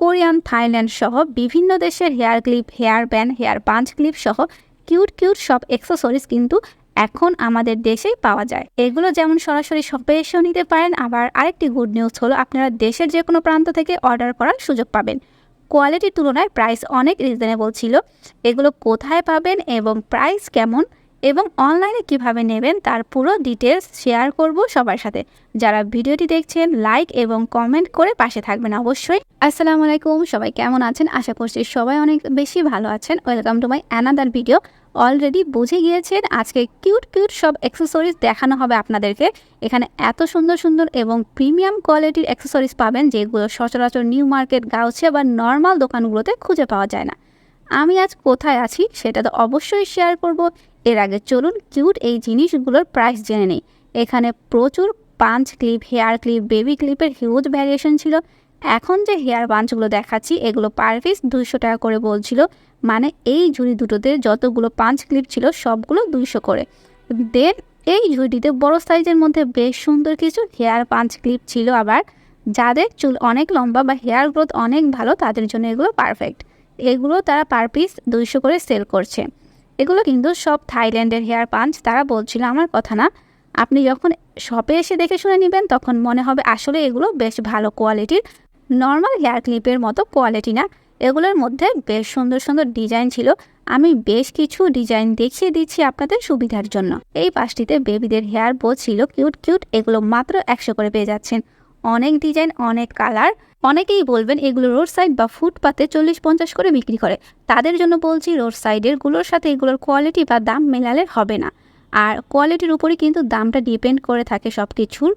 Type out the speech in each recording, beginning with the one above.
Korean, Thailand সহ বিভিন্ন দেশের hair clip, hair band, hair punch clip সহ কিউট কিউট সব অ্যাক্সেসরিজ কিন্তু এখন আমাদের দেশেই পাওয়া যায়। এগুলো যেমন সরাসরি শপে এসেও নিতে পারেন, আবার আরেকটি গুড নিউজ হলো আপনারা দেশের যে কোনো প্রান্ত থেকে অর্ডার করার সুযোগ পাবেন। কোয়ালিটির তুলনায় প্রাইস অনেক রিজনেবল ছিল। এগুলো কোথায় পাবেন এবং প্রাইস কেমন এবং অনলাইনে কীভাবে নেবেন তার পুরো ডিটেলস শেয়ার করব সবার সাথে। যারা ভিডিওটি দেখছেন, লাইক এবং কমেন্ট করে পাশে থাকবেন অবশ্যই। আসসালামু আলাইকুম, সবাই কেমন আছেন? আশা করছি সবাই অনেক বেশি ভালো আছেন। Welcome to my another video already বুঝে গিয়েছেন, আজকে কিউট কিউট সব অ্যাক্সেসরিজ দেখানো হবে আপনাদেরকে। এখানে এত সুন্দর সুন্দর এবং প্রিমিয়াম কোয়ালিটির অ্যাক্সেসরিজ পাবেন, যেগুলো সচরাচর নিউ মার্কেট গাউছে বা নর্মাল দোকানগুলোতে খুঁজে পাওয়া যায় না। আমি আজ কোথায় আছি, সেটা তো অবশ্যই শেয়ার করব। এর আগে চলুন কিউট এই জিনিসগুলোর প্রাইস জেনে নেই। এখানে প্রচুর punch clip hair clip baby ক্লিপের huge variation ছিল। এখন যে হেয়ার বাঞ্চগুলো দেখাচ্ছি, এগুলো পার পিস দুইশো টাকা করে বলছিল। মানে এই ঝুড়ি দুটোতে যতগুলো পাঞ্চ ক্লিপ ছিল, সবগুলো দুইশো করে। দেন এই ঝুড়িতে বড় সাইজের মধ্যে বেশ সুন্দর কিছু হেয়ার পাঞ্চ ক্লিপ ছিল আবার। যাদের চুল অনেক লম্বা বা হেয়ার গ্রোথ অনেক ভালো, তাদের জন্য এগুলো পারফেক্ট এগুলো তারা পার পিস দুইশো করে সেল করছে। এগুলো কিন্তু সব থাইল্যান্ডের হেয়ার পাঞ্চ, তারা বলছিল আমার কথা না। আপনি যখন শপে এসে দেখে শুনে নেবেন, তখন মনে হবে আসলে এগুলো বেশ ভালো কোয়ালিটির, নর্মাল হেয়ার ক্লিপের মতো কোয়ালিটি না। এগুলোর মধ্যে বেশ সুন্দর সুন্দর ডিজাইন ছিল। আমি বেশ কিছু ডিজাইন দেখিয়ে দিচ্ছি আপনাদের সুবিধার জন্য। এই পাশটিতে বেবিদের হেয়ার বো ছিল কিউট কিউট, এগুলো মাত্র একশো করে পেয়ে যাচ্ছেন। অনেক ডিজাইন, অনেক কালার। অনেকেই বলবেন এগুলো রোড সাইড বা ফুটপাতে চল্লিশ পঞ্চাশ করে বিক্রি করে। তাদের জন্য বলছি রোড সাইডেরগুলোর সাথে এগুলোর কোয়ালিটি বা দাম মেলালে হবে না। আর কোয়ালিটির উপরে কিন্তু দামটা ডিপেন্ড করে থাকে সব কিছুর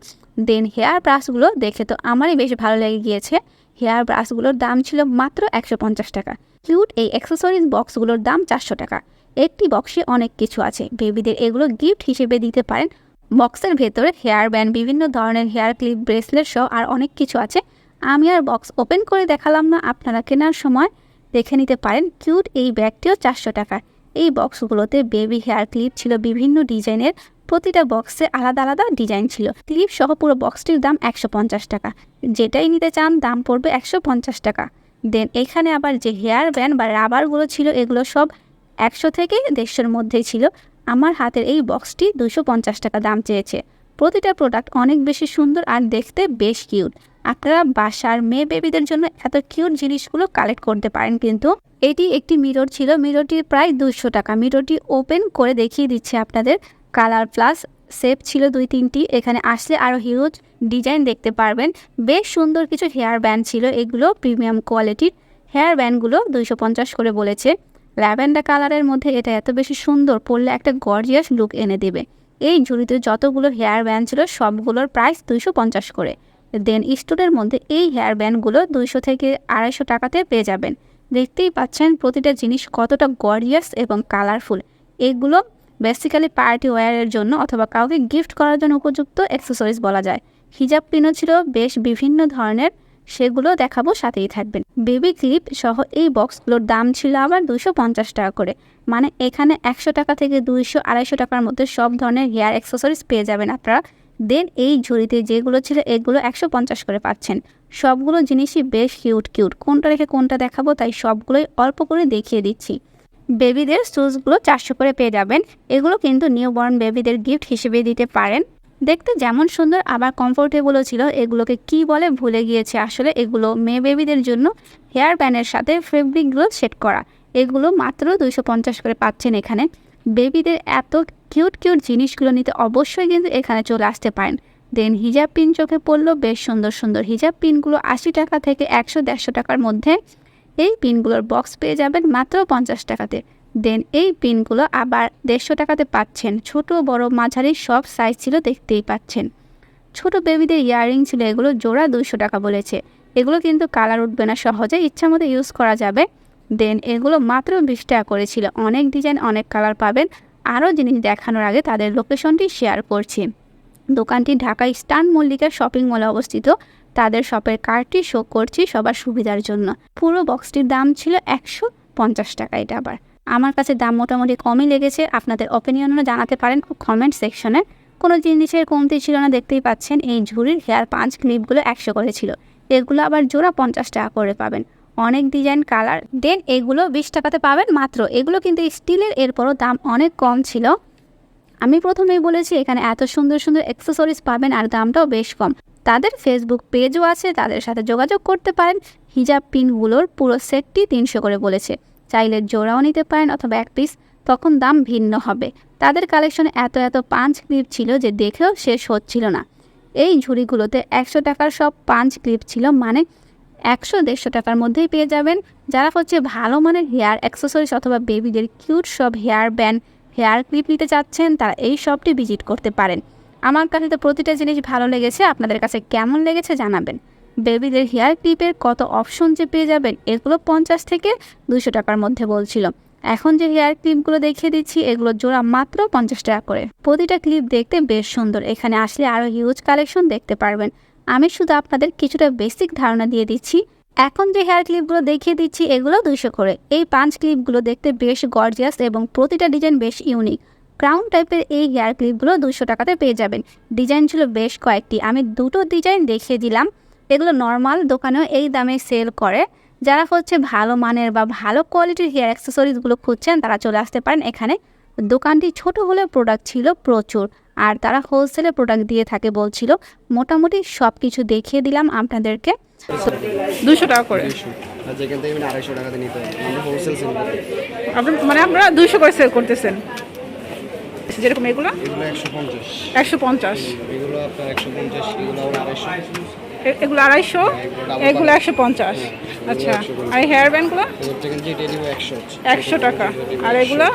দেন হেয়ার ব্রাশগুলো দেখে তো আমারই বেশ ভালো লেগে গিয়েছে। হেয়ার ব্রাশগুলোর দাম ছিল মাত্র একশো পঞ্চাশ টাকা। কিউট এই অ্যাক্সেসরিজ বক্সগুলোর দাম চারশো টাকা। একটি বক্সে অনেক কিছু আছে। বেবিদের এগুলো গিফট হিসেবে দিতে পারেন। বক্সের ভেতরে হেয়ার ব্যান্ড, বিভিন্ন ধরনের হেয়ার ক্লিপ, ব্রেসলেট সহ আর অনেক কিছু আছে। আমি আর বক্স ওপেন করে দেখালাম না, আপনারা কেনার সময় দেখে নিতে পারেন। কিউট এই ব্যাগটিও চারশো টাকা। এই বক্সগুলোতে বেবি হেয়ার ক্লিপ ছিল বিভিন্ন ডিজাইনের। প্রতিটা বক্সে আলাদা আলাদা ডিজাইন ছিল। ক্লিপ সহ পুরো বক্সটির দাম একশো পঞ্চাশ টাকা। যেটাই নিতে চান, দাম পড়বে একশো পঞ্চাশ টাকা। দেন এখানে আবার যে হেয়ার ব্যান্ড বা রাবারগুলো ছিল, এগুলো সব একশো থেকে দেড়শোর মধ্যেই ছিল। আমার হাতের এই বক্সটি দুশো পঞ্চাশ টাকা দাম চেয়েছে। প্রতিটা প্রোডাক্ট অনেক বেশি সুন্দর আর দেখতে বেশ কিউট আপনারা বাসার মেয়ে বেবিদের জন্য এত কিউট জিনিসগুলো কালেক্ট করতে পারেন কিন্তু। এটি একটি মিরর ছিল মিররটির প্রায় দুশো টাকা। মিররটি ওপেন করে দেখিয়ে দিচ্ছে আপনাদের। কালার প্লাস শেপ ছিল দুই তিনটি। এখানে আসলে আরও হিউজ ডিজাইন দেখতে পারবেন। বেশ সুন্দর কিছু হেয়ার ব্যান্ড ছিল। এগুলো প্রিমিয়াম কোয়ালিটির হেয়ার ব্যান্ডগুলো দুইশো পঞ্চাশ করে বলেছে। ল্যাভেন্ডার কালারের মধ্যে এটা এত বেশি সুন্দর পরলে একটা গর্জিয়াস লুক এনে দেবে। এই ঝুড়িতে যতগুলো হেয়ার ব্যান্ড ছিল সবগুলোর প্রাইস দুইশো পঞ্চাশ করে। দেন স্টোরের মধ্যে এই হেয়ার ব্যান্ডগুলো দুইশো থেকে আড়াইশো টাকাতে পেয়ে যাবেন। দেখতেই পাচ্ছেন প্রতিটা জিনিস কতটা গর্জিয়াস এবং কালারফুল। এগুলো বেসিক্যালি পার্টি ওয়্যারের জন্য অথবা কাউকে গিফট করার জন্য উপযুক্ত অ্যাক্সেসরিজ বলা যায়। হিজাব পিনও ছিল বেশ বিভিন্ন ধরনের সেগুলো দেখাবো সাথেই থাকবেন। বেবি ক্লিপ সহ এই বক্সগুলোর দাম ছিল আবার দুশো পঞ্চাশ টাকা করে। মানে এখানে একশো টাকা থেকে দুইশো আড়াইশো টাকার মধ্যে সব ধরনের হেয়ার অ্যাক্সেসরিজ পেয়ে যাবেন আপনারা। দেন এই ঝুড়িতে যেগুলো ছিল এগুলো একশো পঞ্চাশ করে পাচ্ছেন। সবগুলো জিনিসই বেশ কিউট কিউট। কোনটা রেখে কোনটা দেখাবো তাই সবগুলোই অল্প করে দেখিয়ে দিচ্ছি। বেবিদের শুজগুলো চারশো করে পেয়ে যাবেন। এগুলো কিন্তু নিউ বর্ন বেবিদের গিফট হিসেবে দিতে পারেন। দেখতে যেমন সুন্দর, আবার কমফোর্টেবলও ছিল। এগুলোকে কি বলে ভুলে গিয়েছে। আসলে এগুলো মেয়ে বেবিদের জন্য হেয়ার ব্যান্ডের সাথে ফেব্রিকগুলো সেট করা। এগুলো মাত্র দুইশো পঞ্চাশ করে পাচ্ছেন এখানে। বেবিদের এত কিউট কিউট জিনিসগুলো নিতে অবশ্যই কিন্তু এখানে চলে আসতে পারেন। দেন হিজাব পিন চোখে পড়ল, বেশ সুন্দর সুন্দর হিজাব পিনগুলো আশি টাকা থেকে একশো দেড়শো টাকার মধ্যে। এই পিনগুলোর বক্স পেয়ে যাবেন মাত্র পঞ্চাশ টাকাতে। দেন এই পিনগুলো আবার দেড়শো টাকাতে পাচ্ছেন। ছোট বড় মাঝারি সব সাইজ ছিল দেখতেই পাচ্ছেন। ছোট বেবিদের ইয়াররিং ছিল, এগুলো জোড়া দুইশো টাকা বলেছে। এগুলো কিন্তু কালার উঠবে না, সহজে ইচ্ছা মতো ইউজ করা যাবে। দেন এগুলো মাত্র বিশ টাকা করেছিল। অনেক ডিজাইন অনেক কালার পাবেন। আরও জিনিস দেখানোর আগে তাদের লোকেশনটি শেয়ার করছি। দোকানটি ঢাকা স্টান মল্লিকা শপিং মলে অবস্থিত। তাদের শপের কার্ডটি শো করছি সবার সুবিধার জন্য। পুরো বক্সটির দাম ছিল একশো পঞ্চাশ টাকা এটা আবার। আমার কাছে দাম মোটামুটি কমই লেগেছে। আপনাদের অপিনিয়নও জানাতে পারেন কমেন্ট সেকশনে কোনো জিনিসের কমতি ছিল না, দেখতেই পাচ্ছেন এই ঝুড়ির হেয়ার পাঁচ ক্লিপগুলো একশো করে ছিল। এগুলো আবার জোড়া পঞ্চাশ টাকা করে পাবেন। অনেক ডিজাইন কালার দেন এগুলো বিশ টাকাতে পাবেন মাত্র। এগুলো কিন্তু স্টিলের এরপরও দাম অনেক কম ছিল। আমি প্রথমেই বলেছি, এখানে এত সুন্দর সুন্দর অ্যাক্সেসরিজ পাবেন আর দামটাও বেশ কম। তাদের ফেসবুক পেজও আছে, তাদের সাথে যোগাযোগ করতে পারেন। হিজাব পিনগুলোর পুরো সেটটি তিনশো করে বলেছে। চাইলে জোড়াও নিতে পারেন অথবা এক পিস তখন দাম ভিন্ন হবে। তাদের কালেকশনে এত এত পাঁচ ক্লিপ ছিল যে দেখেও শেষ হচ্ছিল না। এই ঝুড়িগুলোতে একশো টাকার সব পাঁচ ক্লিপ ছিল মানে একশো দেড়শো টাকার মধ্যেই পেয়ে যাবেন। যারা হচ্ছে ভালো মানের হেয়ার অ্যাক্সেসরিজ অথবা বেবিদের কিউট সব হেয়ার ব্যান্ড হেয়ার ক্লিপ নিতে চাচ্ছেন, তারা এই শপটি ভিজিট করতে পারেন। আমার কাছে তো প্রতিটা জিনিস ভালো লেগেছে, আপনাদের কাছে কেমন লেগেছে জানাবেন। বেবিদের হেয়ার ক্লিপের কত অপশন যে পেয়ে যাবেন এগুলো পঞ্চাশ থেকে দুশো টাকার মধ্যে বলছিল। এখন যে হেয়ার ক্লিপগুলো দেখিয়ে দিচ্ছি, এগুলো জোড়া মাত্র পঞ্চাশ টাকা করে। প্রতিটা ক্লিপ দেখতে বেশ সুন্দর। এখানে আসলে আরও হিউজ কালেকশন দেখতে পারবেন। আমি শুধু আপনাদের কিছুটা বেসিক ধারণা দিয়ে দিচ্ছি। এখন যে হেয়ার ক্লিপগুলো দেখিয়ে দিচ্ছি, এগুলো দুশো করে। এই পাঁচ ক্লিপগুলো দেখতে বেশ গর্জিয়াস এবং প্রতিটা ডিজাইন বেশ ইউনিক ক্রাউন টাইপের এই হেয়ার ক্লিপগুলো দুশো টাকাতে পেয়ে যাবেন। ডিজাইন ছিল বেশ কয়েকটি। আমি দুটো ডিজাইন দেখিয়ে দিলাম। এগুলো নর্মাল দোকানেও এই দামে সেল করে। যারা হচ্ছে ভালো মানের বা ভালো কোয়ালিটির হেয়ার অ্যাক্সেসরিজগুলো খুঁজছেন তারা চলে আসতে পারেন এখানে। দোকানটি ছোট হলেও প্রোডাক্ট ছিল প্রচুর আর তারা হোলসেলে প্রোডাক্ট দিয়ে থাকে বলছিল। মোটামুটি সব কিছু দেখিয়ে দিলাম আপনাদেরকে। দুশো টাকা করে। যেখান থেকে মানে আড়াইশো টাকাতে নিতে হবে হোলসেল সেল মানে আপনারা দুশো করে সেল করতেছেন। যেরকম এগুলো? এগুলো একশো পঞ্চাশ। একশো পঞ্চাশ। এগুলো আপনার একশো পঞ্চাশ এগুলো আড়াইশো। এ- এগুলো আড়াইশো এগুলো একশো পঞ্চাশ। আচ্ছা আর হেয়ার ব্যান্ডগুলো একশো টাকা। আর এগুলো?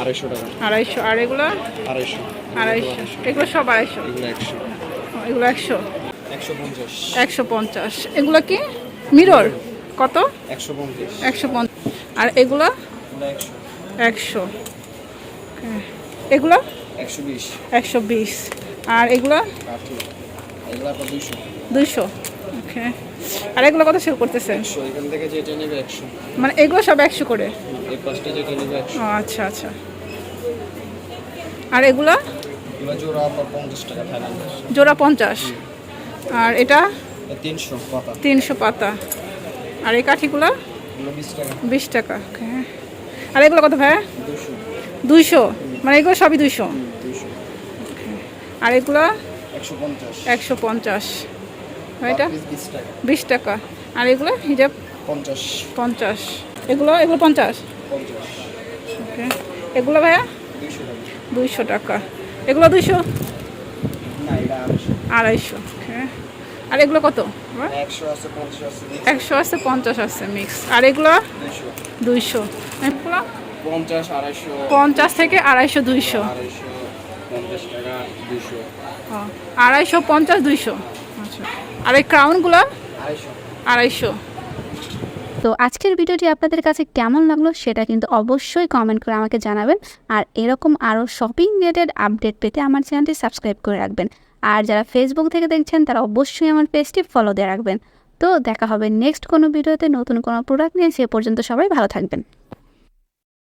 আড়াইশো। আড়াইশো আর এগুলো? আড়াইশো। আড়াইশো এগুলো সব আড়াইশো। এগুলো একশো। একশো পঞ্চাশ। এগুলো কি? মিরর কত? একশো পঞ্চাশ। আর এগুলো? একশো। একশো এগুলো? একশো বিশ। আর এগুলো? দুইশো। ওকে আর এগুলো কত সেল করতেছে? এখান থেকে যেটা নেবে একশো। মানে এগুলো সব একশো করে? এই পাঁচটা যেটা নেবে একশো। ও আচ্ছা আচ্ছা। আর এগুলো? এগুলো জোড়া পঞ্চাশ আর এটা? তিনশো পাতা। তিনশো পাতা। আর এই কাঠিগুলো? বিশ টাকা। ওকে। আর এগুলো কত ভাই দুইশো। মানে এগুলো সবই দুইশো? দুশো আর এগুলো? একশো পঞ্চাশ। এটা বিশ টাকা। আর এগুলো? হিজাব? পঞ্চাশ। পঞ্চাশ। এগুলো? এগুলো পঞ্চাশ? ওকে। এগুলো ভাইয়া? দুইশো টাকা। এগুলো দুইশো? আড়াইশো। ওকে। আর এগুলো কত? একশো আছে পঞ্চাশ আছে মিক্স আর এগুলো? দুইশো। এগুলো? পঞ্চাশ থেকে আড়াইশো দুইশো। আড়াইশো পঞ্চাশ দুইশো। আর এই ক্রাউনগুলো আড়াইশো। তো আজকের ভিডিওটি আপনাদের কাছে কেমন লাগল সেটা কিন্তু অবশ্যই কমেন্ট করে আমাকে জানাবেন। আর এরকম আরও শপিং রিলেটেড আপডেট পেতে আমার চ্যানেলটি সাবস্ক্রাইব করে রাখবেন। আর যারা ফেসবুক থেকে দেখছেন, তারা অবশ্যই আমার পেজটি ফলো দিয়ে রাখবেন। তো দেখা হবে নেক্সট কোনো ভিডিওতে নতুন কোনো প্রোডাক্ট নিয়ে, সে পর্যন্ত সবাই ভালো থাকবেন।